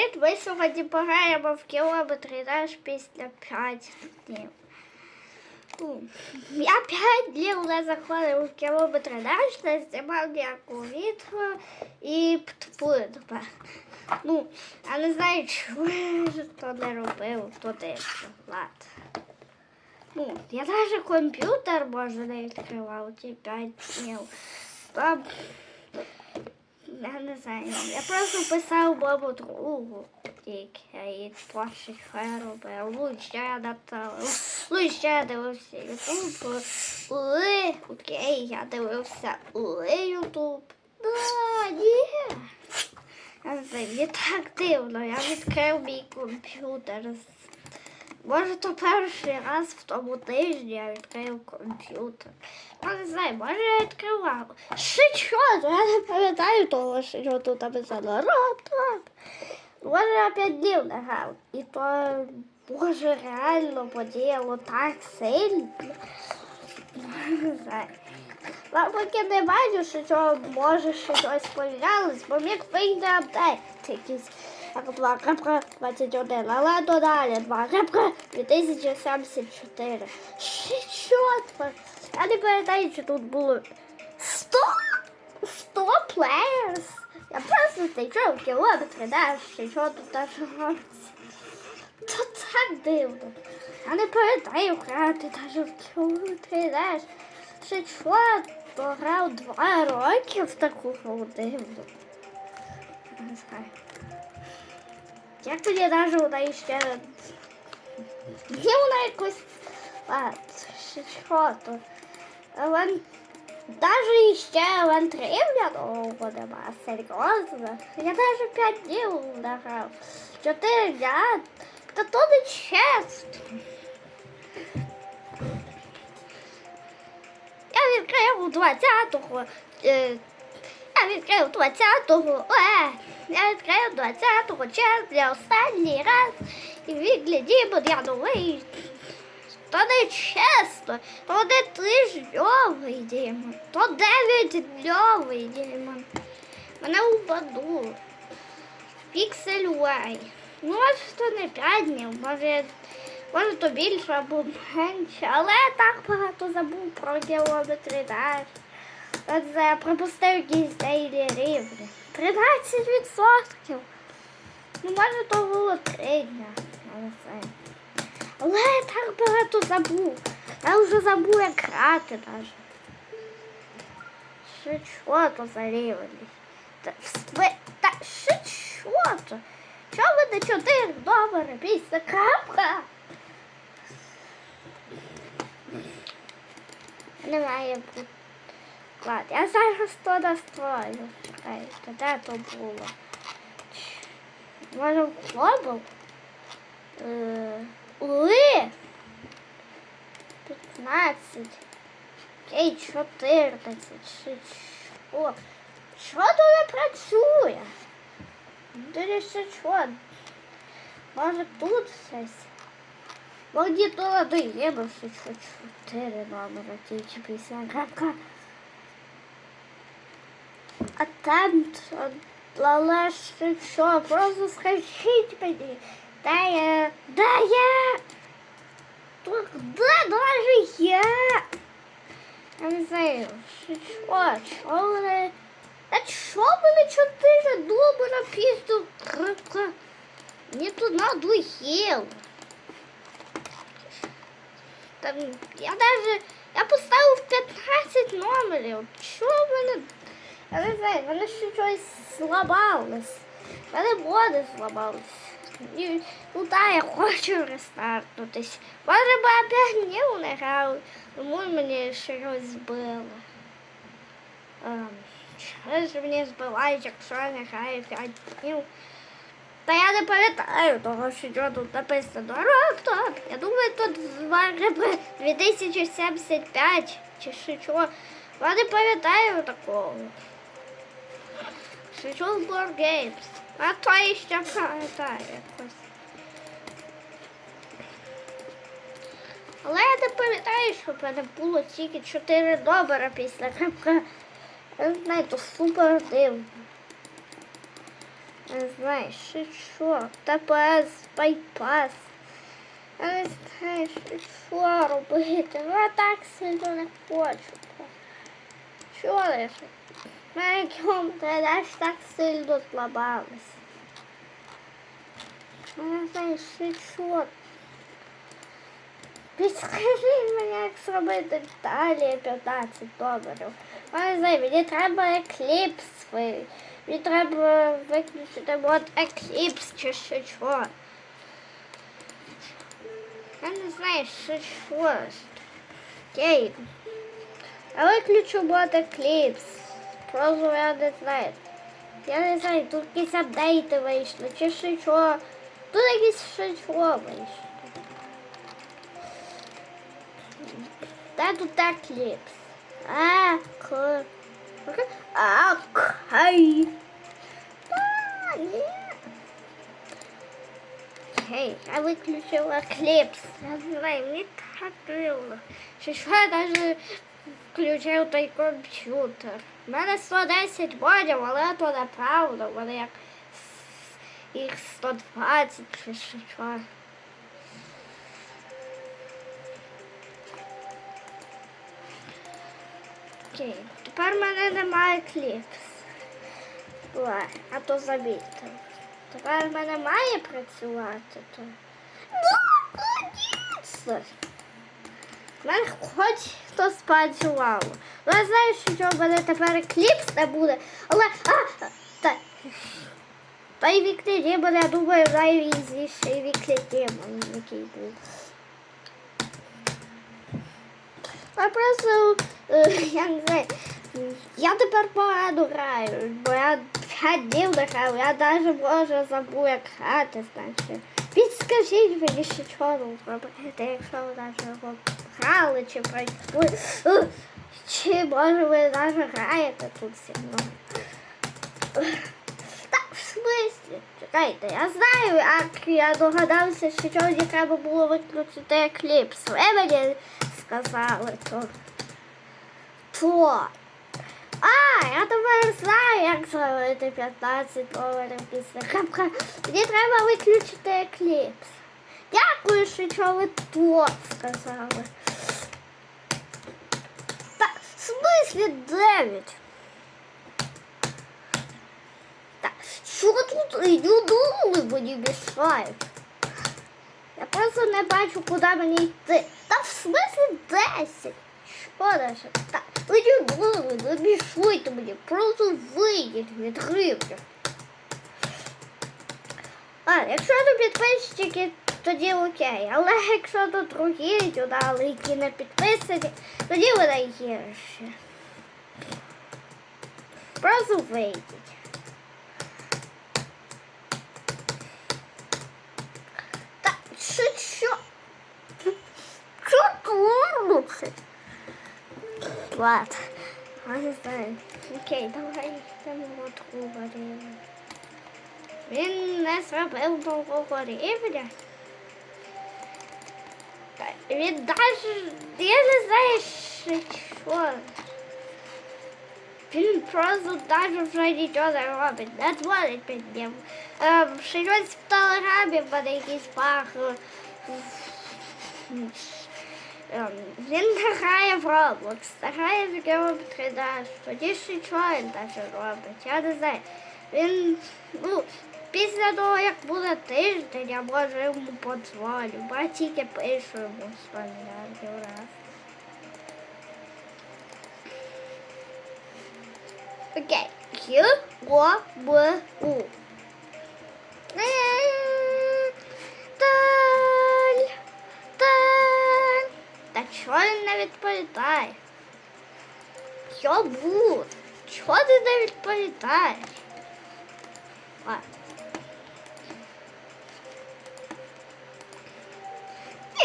Привіт! Ми сьогодні пограємо в кілометри наш після 5 днів. Я 5 днів не заходив в кілометри наш, не знімав ніякого відео і птпудба. Ну, я не знаю, чому то не робив, то дивно. Ладно. Ну, я навіть комп'ютер може не відкривав ті 5 днів. Там я не знаю. Я просто писав бабу другу тільки і трохи що я робив. Я написав. Ну, я дивився Ютуб. Ули, окей, я дивився Ули Ютуб. Да, ні. Я не знаю, мені так дивно. Я відкрив мій комп'ютер. Може, то перший раз в тому тижні я відкрив комп'ютер. Я не знаю, може я відкривав. Ще що? Я не пам'ятаю того, що тут написано. Роб. Може, я п'ять днів не грав. І то, може, реально подіяло так сильно. Не знаю. Я поки не бачу, що може ще щось помінялось, бо міг вийде апдейт якийсь. Як 2.21, але додалі 2.2074. Ще чотко. Я не пам'ятаю, чи тут було 100? 100 players. Я просто стійчав кілометри, да, ще що тут робиться. То так дивно. Я не пам'ятаю грати навіть в кілометри. Ще що, пограв два роки в таку гру дивну. Не знаю. Як тоді навіть вона ще... Є вона якось... А, ще що то? Але... Даже ще вантрівля довго нема, серйозно. Я навіть п'ять днів награв. Чотири дня. Та то не чесно. Я відкрив 20-го. Я відкрив 20-го. Е, я відкрив 20-го червня останній раз. І відглядімо, я новий. То не чесно, то не тижньовий демон, то дев'ятдньовий демон. Мене упаду. Піксель Уай. Ну, може, то не п'ять днів, може, може то більше або менше, але так багато забув про кілометри далі. Оце я пропустив якісь дейлі рівні. 13%. Ну, може, то було три дня. Але я так багато забув. Я вже забув, як грати навіть. Що що то за рівень? Та, ви, та що що то? Що ви на чотири добре після крапка? Не має бути. Ладно, я зараз то настрою. Чекай, то де то було? Може в клубу? Е, Ули. 15. Окей, 14. Чи що? То не працює? Дивіться, що? Може тут щось? Мені то надоїло, що 4 номера тільки після грака. А там, але ще що? Просто скажіть мені. Да я, да я, Тут, да, даже я. Я не знаю, що, що, що вони, а що вони чотири доби на пізду крика? Мені тут надоїло. Там, я даже, я поставив 15 номерів. Що в мене, я не вони ще щось зламалось. В Мене моди зламались. І, ну так, я хочу рестартнутись. Може би я п'ять днів не грав, тому мені щось збило. Ем, Що ж мені збивають, якщо я не граю п'ять днів? Та я не пам'ятаю того, що тут написано. Роктор. Я думаю, тут звари 2075 чи що. Я не пам'ятаю такого. Що War Games. А то я ще пам'ятаю якось. Але я не пам'ятаю, що в мене було тільки 4 добра після крапка. Я не знаю, то супер дивно. Не знаю, що, що, ТПС, байпас. Я не знаю, що, що робити. Ну, я так сильно не хочу. Що лише? Мене кілометри аж так сильно зламались. Я не знаю, що, що. Підскажіть мені, як зробити далі 15 доларів. Я не знаю, мені треба екліпс. ви- Мені треба виключити мод екліпс чи що що. Я не знаю, що що. Окей. Я виключу мод екліпс. Просто я не знаю. Я не знаю, тут якісь апдейти вийшли, чи що що. Тут якісь що що вийшло. Де тут екліпс? А, к... А, кай. А, ні. Окей, я виключила екліпс. Я не знаю, мені так дивно. Чи що я навіть включив той комп'ютер. У мене 110 бодів, але то неправда. У мене як їх 120 чи що. Окей, тепер в мене немає кліпс. Ой, а то замітив. Тепер в мене має працювати то. Ну, наконець! В мене хоч хто спрацював. Ну, Я знаю, що в мене тепер кліпс не буде, але. А, та, та й вікні демон, я думаю, найрізніший вікні демон, який був. Я просто, е, я не знаю, я тепер погано граю, бо я 5 днів не граю, я навіть може забув, як грати, значить. Підскажіть мені, що чого робити, якщо ви навіть грали, чи Е, чи може ви навіть граєте тут зі мною. Так, в смислі? Чекайте, я знаю, як я догадався, що сьогодні треба було виключити екліпс. Ви мені сказали то. То. А, я тепер знаю, як зробити 15 доларів після крапка. Мені треба виключити екліпс. Дякую, що ви то сказали. В смислі 9? Так, що тут люди мені мішають? Я просто не бачу, куди мені йти. Та в смислі 10. Що дальше? Так, ви люди, не мішуйте мені, просто вийдіть від гривня. А, якщо то підписчики, тоді окей. Але якщо то другі додали, які не підписані, тоді вони гірші. Просто вийдіть. Так, що, що? Що твориться? Ладно, я не знаю. Окей, давай йдемо другого рівня. Він не зробив другого рівня. Він даже, я не знаю, що. Він просто даже вже нічого не робить, не дзвонить під ним. Ем, щось в телеграмі в якийсь баг. Ем, Він грає в Roblox, грає в Geometry Dash, тоді ще чого він даже робить, я не знаю. Він, ну, після того, як буде тиждень, я може йому подзвоню, бо я тільки пишу йому 100 раз. Окей. Q, О, Б, У. Таль. Таль. Та чого він не відповідає? Що буде? Чого ти не відповідаєш?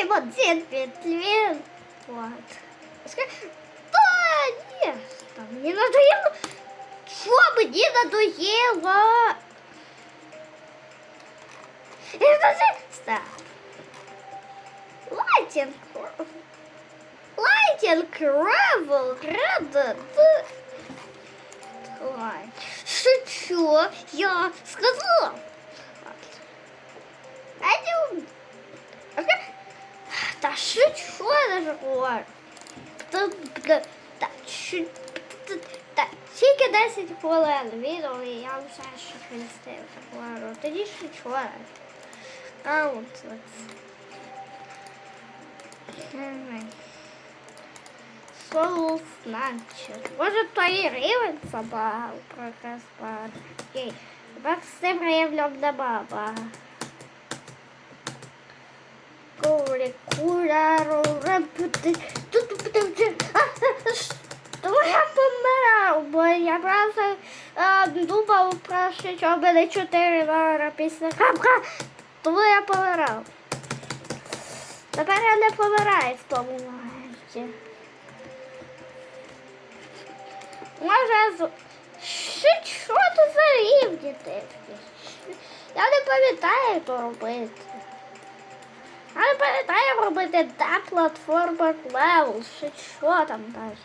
Им один петлин. Вот. Да, нет, там не надоело. Что мне надоело? Это же... Стоп. Лайтинг. Лайтинг Ревел. Рада. Ой. шучу, я сказала. Пойдем. Окей? Та шучу, я даже говорю. Та, та, та, шу- та, та, тільки 10 хвилин відео, і я вже ще хрестив. Говорю, тоді шучу. А от от. Мгм. Соус значить. Може той рівень забагав про Каспар. Окей. Тепер все проявлена баба. Курі, куряру. Тут буде вже. Я помирав, бо я просто а, думав про що буде 4 долара після капка. Тому я помирав. Тепер я не помираю в тому моменті. Може, що, тут за рівні такі? Я не пам'ятаю, як то робити. Я не пам'ятаю, робити да платформа левел, що, що там далі.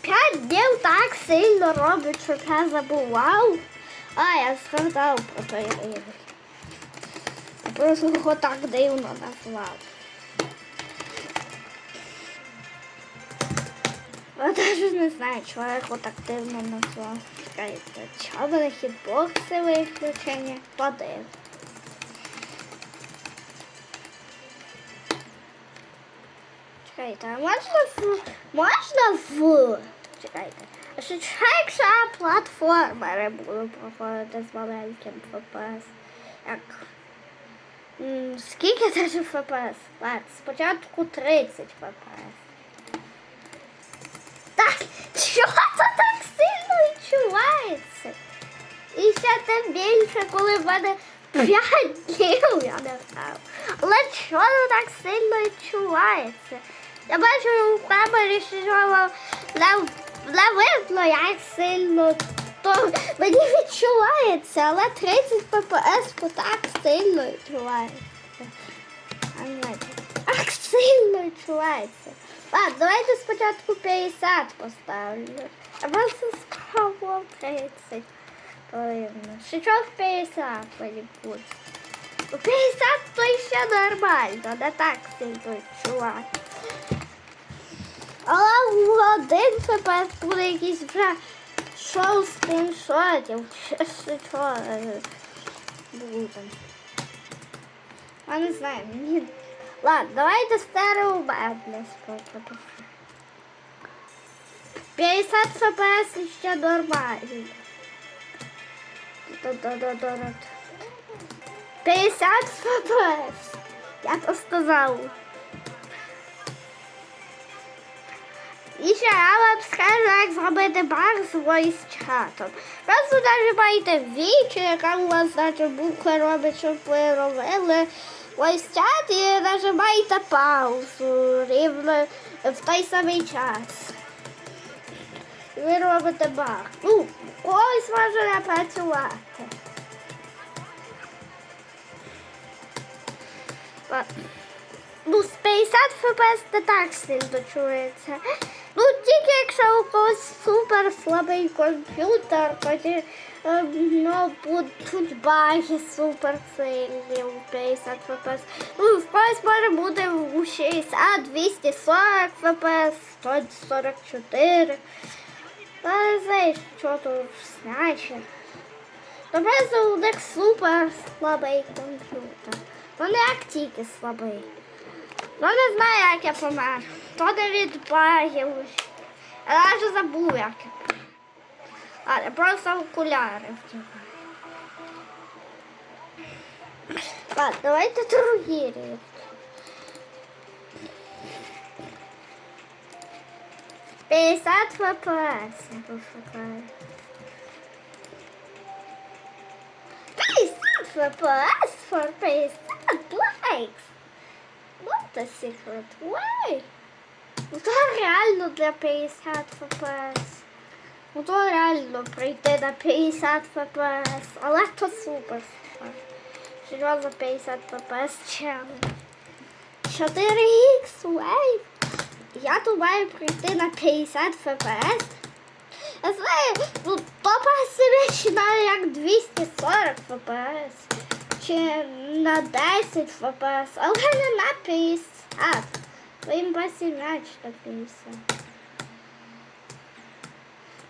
П'ять днів так сильно робить, що я забував. А, я згадав про той рівень. Просто його так дивно назвав. Я навіть не знаю, чого я його так дивно назвав. Чекайте, чого мене хітбокси виключені? Подив. Чекайте, а можна в... Можна в... Чекайте. Що якщо платформери буду проходити з маленьким ФПС? Як? Скільки це ФПС? Ладно, спочатку 30 ФПС. Так, що це так сильно відчувається? І ще тим більше, коли в мене 5 днів, я не знаю. Але це так сильно відчувається? Я бачу не, не видно, як сильно то мені відчувається, але 30 ППС так сильно відчувається. Так сильно відчувається. Ладно, давайте спочатку 50 поставлю. А просто спробував 30. Повинно. Шичок 50 мені буде. У 50 то ще нормально, не так сильно відчувати. Але у один ФПС буде якийсь вже шоу скріншотів. Що е, буде. Я не знаю, мені. Ладно, давайте стерео медленно спробуємо. 50 ФПС ще нормально. Да-да-да-да. 50 ФПС. Я то сказав. І ще я вам скажу, як зробити баг з voice-чатом. Просто нажимаєте вічі, яка у вас значить буква робить, щоб ви робили voice-чат і нажимаєте паузу рівно в той самий час. Ви робите баг. Ну, ось може не працювати. Ну, з 50 фпс не так сильно чується. Тільки якщо у когось супер слабий комп'ютер, тоді е, ну, будуть баги супер сильні у 50 фпс. Ну, в когось може бути у 60, 240 фпс, 144. Та знаю, що тут значить. Просто у них супер слабий комп'ютер. Ну, не як тільки слабий. Ну не знаю, як я помер. То не від багів. Я навіть забув, як. Але просто окуляри втікаю. Ладно, давайте другі рівні. П'ятдесят ФПС я пошукаю. П'ятдесят ФПС for 50 likes. What a secret way. Ну то реально для 50 фпс. Ну то реально прийти на 50 фпс. Але то супер. Серйозно 50 фпс челендж. 4х Wave. Я тут маю прийти на 50 фпс. Я знаю, ну топа себе починає як 240 FPS. Чи на 10 FPS, але не на 50. Твоїм пасі м'яч на 50.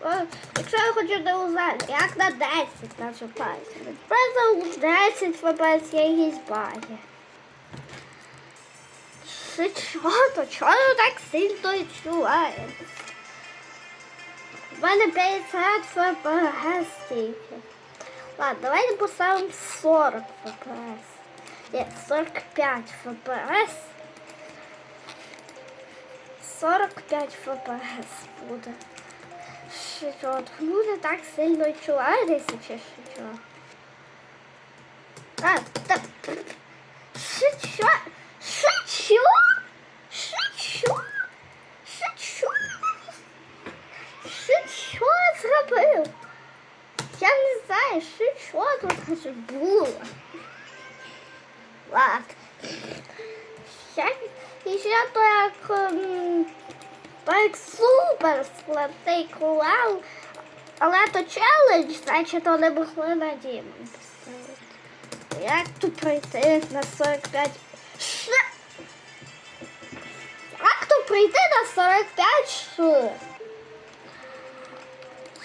О, якщо я хочу не узнати, як на 10 нашу пасі. Просто у 10 FPS є якісь баги. Що, чого то? Чого так сильно відчуває? У мене 50 FPS тільки. Ладно, давайте поставимо 40 FPS. Ні, 45 FPS. 45 FPS буде. Що, от буде так сильно відчувається, чи що? А, так. Що, що? Що, що? Що, що? Що, що? Що, що зробив? Я не знаю, що, що тут аж було. Ладно. Я, і ще то як, ем, як супер складний кулал, але то челендж, значить то не могли на Дімон поставити. Як тут пройти на 45? Що? Як тут пройти на 45 що?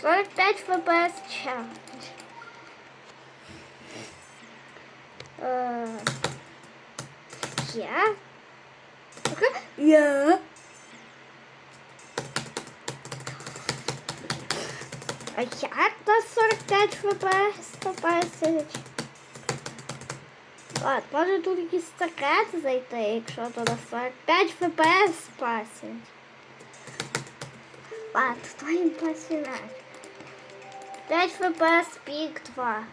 45 FPS challenge. Е, Я? Я? А як на 45 FPS попасить? Ладно, може тут якісь секрети зайти, якщо то на 45 FPS спасить. Ладно, твоїм посінать. 5 FPS пік 2.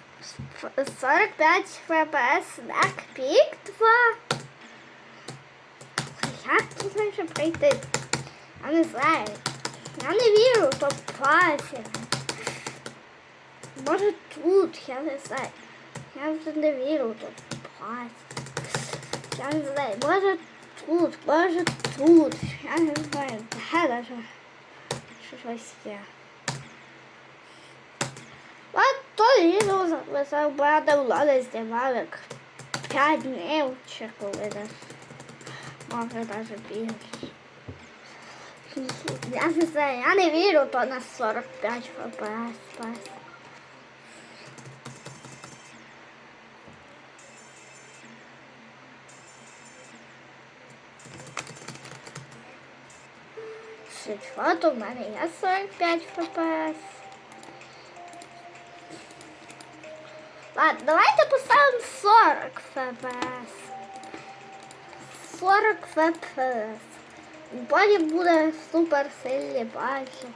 45 FPS снак пік 2. Як тут може пройти? Я не знаю. Я не вірю, то пасі. Може тут, я не знаю. Я вже не вірю, то пасі. Я не знаю, може тут, може тут. Я не знаю, де даже щось є. От то відео записав брата влада знімав як 5 днів чи десь. Може навіть більше. Я не знаю, я не вірю, то на 45 FPS то в мене є 45 FPS. Ладно, давайте поставимо 40 FPS. 40 FPS. Потім буде супер сильні бачі.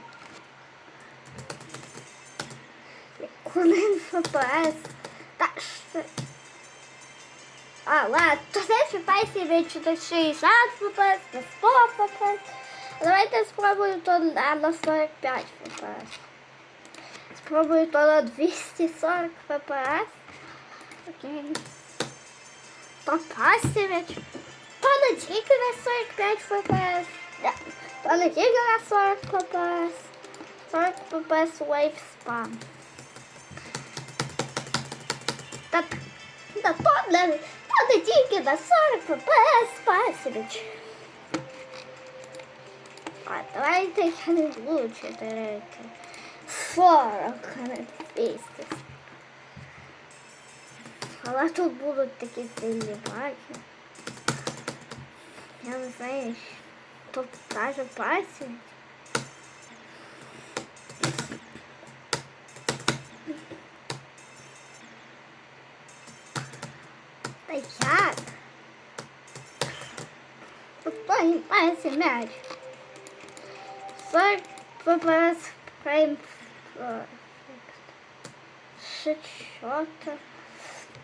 Один FPS. Та що? А, ладно, то це FPS більше до 60 FPS, на 100 FPS. Давайте спробуємо то на на 45 FPS. Спробую то на 240 FPS. Окей. То пасівич. То не тільки на 45 FPS. Да. То не тільки на 40 FPS. 40 FPS wave spam. Та, та то, не, то не тільки на 40 FPS пасівич. А давайте я не буду чотирити. 40, а не 200. Але тут будуть такі сильні баки. Я не знаю, тут даже пасі. Та як? Тут той пасі м'яч. 40 FPS frame Ще що-то.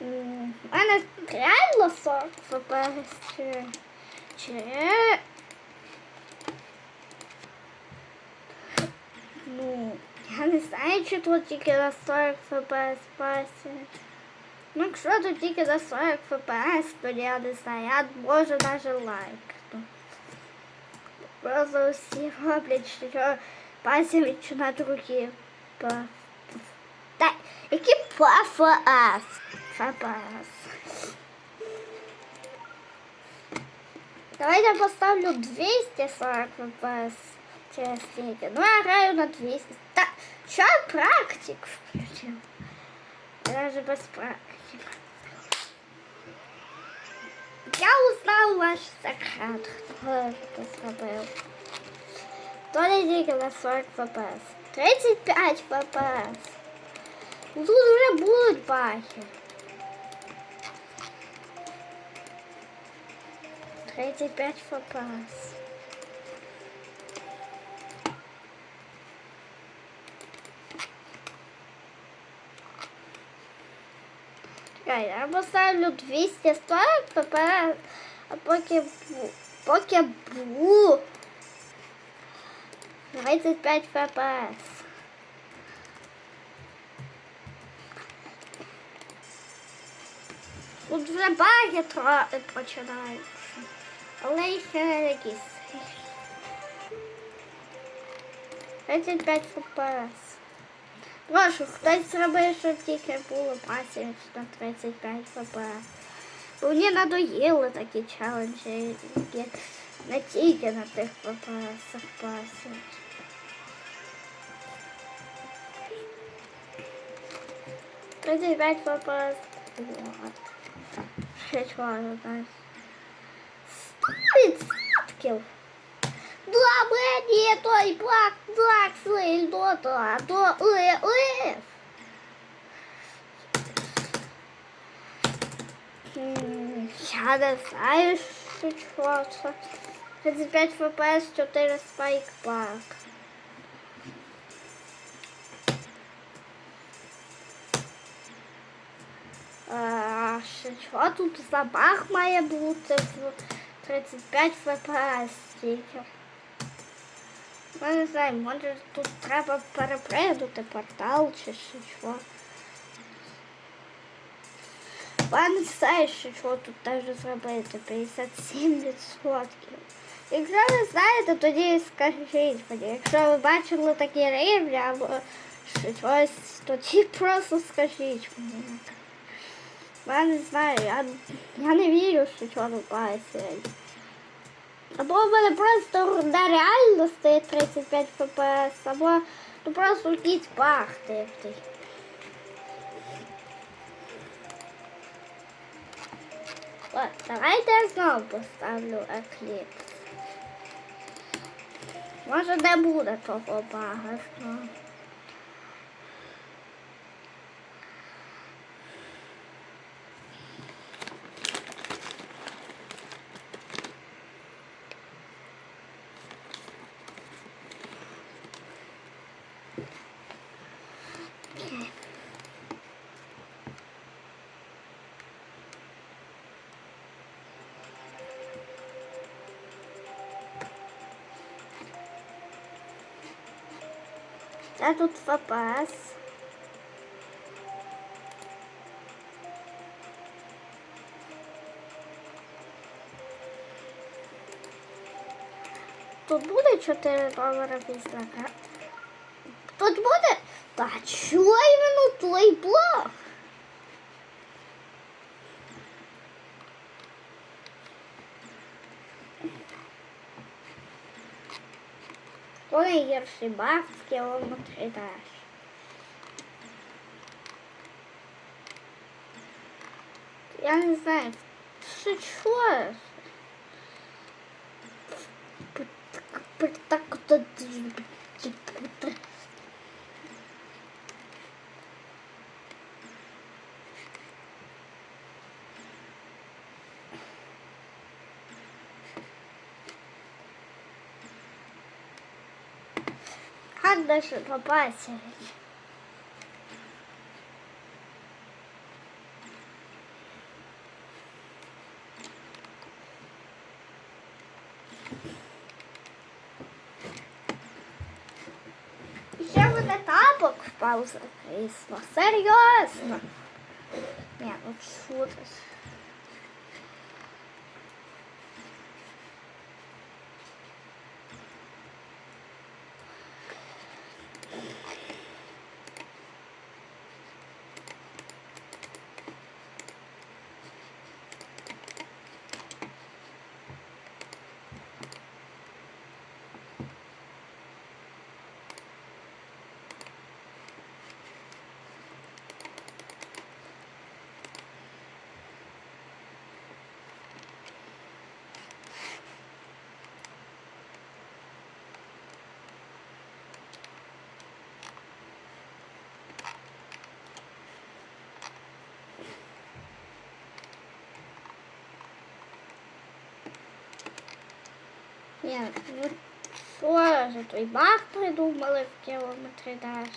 М, У мене реально 40 FPS чи... Чи... Ну, я не знаю, чи тут тільки на 40 FPS пасі. Ну, якщо тут тільки на 40 FPS, то я не знаю, я можу навіть лайкну. Просто всі роблять, що пальцем чи на другі. П- Та, які ПФС? ФПС. Давайте я поставлю 240 ФПС. Через стільки. Ну, я граю на 200. Та, що я практик включив? Я же без практики. Я узнав ваш секрет. Хто це зробив? То не тільки на 40 ФПС. 35 ФПС. Тут вже будуть бахи. 35 ФПС. Чекай, я поставлю 240 ФПС, а поки бу- поки бу 25 ФПС. Тут вже баги тро- починаються. Але їх ще якісь. 35 ФПС. Прошу, хтось зробив, щоб тільки було пасів на 35 ФПС. Бо мені надоїли такі челенджі, які не тільки на тих ФПС пасів. Тридцять п'ять ФПС. Вот. Ще чого знаєш. Сто відсотків. Два мені той блак, блак сильно, то, то, уе, уе. Я не знаю, що це. 35 FPS, 4 спайк пак. А, чого тут за баг має бути 35 FPS тільки. Я не знаю, може тут треба перепригнути портал чи що. Я не знаю, що тут теж зробити. 57%. Якщо ви знаєте, тоді скажіть мені. Якщо ви бачили такі рівні або щось, тоді просто скажіть мені. Я не знаю, я, я не вірю, що чого відбувається. Або в мене просто на реально стоїть 35 фпс, або ну, просто якийсь баг типний. От, давайте я знову поставлю екліпс. Може не буде того бага. А тут фпс. Тут буде 4 долара відзнака. Тут буде. Та чого іменно той блок? Ой, гірший он вот даш. Я не знаю, что чого? Так от Как дальше попасть? Ще мене тапок впав за крісло. Серйозно. Ні, ну шутиш. Ні, ну що ж, той баг придумали в кілометрі даш.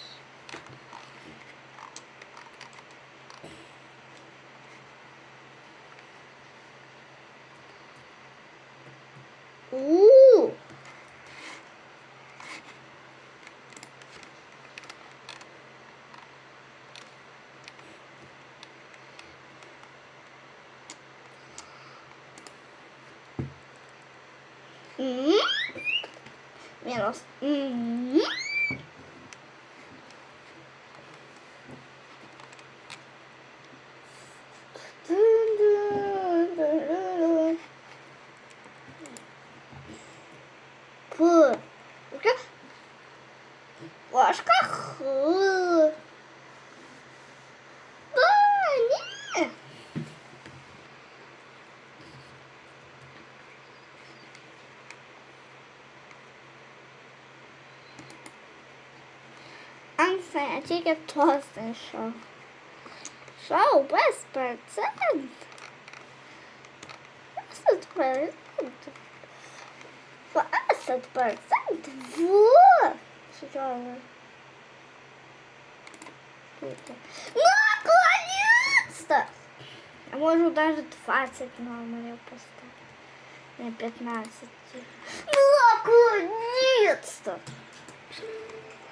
acompáñanos. Анса, я тільки то знайшов. Шоу без процент. Десять процентів. Десять процентів. Во! Що? Наконец-то! Я можу даже 20 номерів поставити. Не 15. Наконец-то!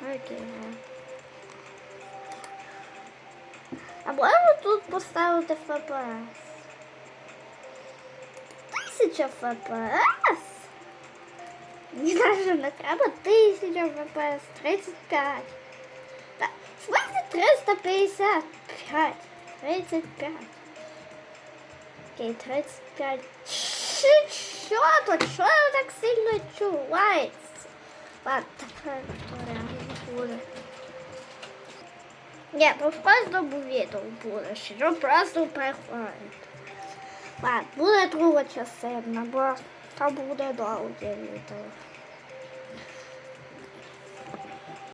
Окей, да. А можна тут поставити ФПС? Тисяча ФПС? Мені навіть не треба тисяча ФПС, 35. Так, в смысле 355? 35. Окей, 35. Чи що тут? Що так сильно чувається? Ладно, так реально буде. Ні, ну в кожному відео буде, що просто приходить. Ладно, буде друга частина, бо там буде довге відео.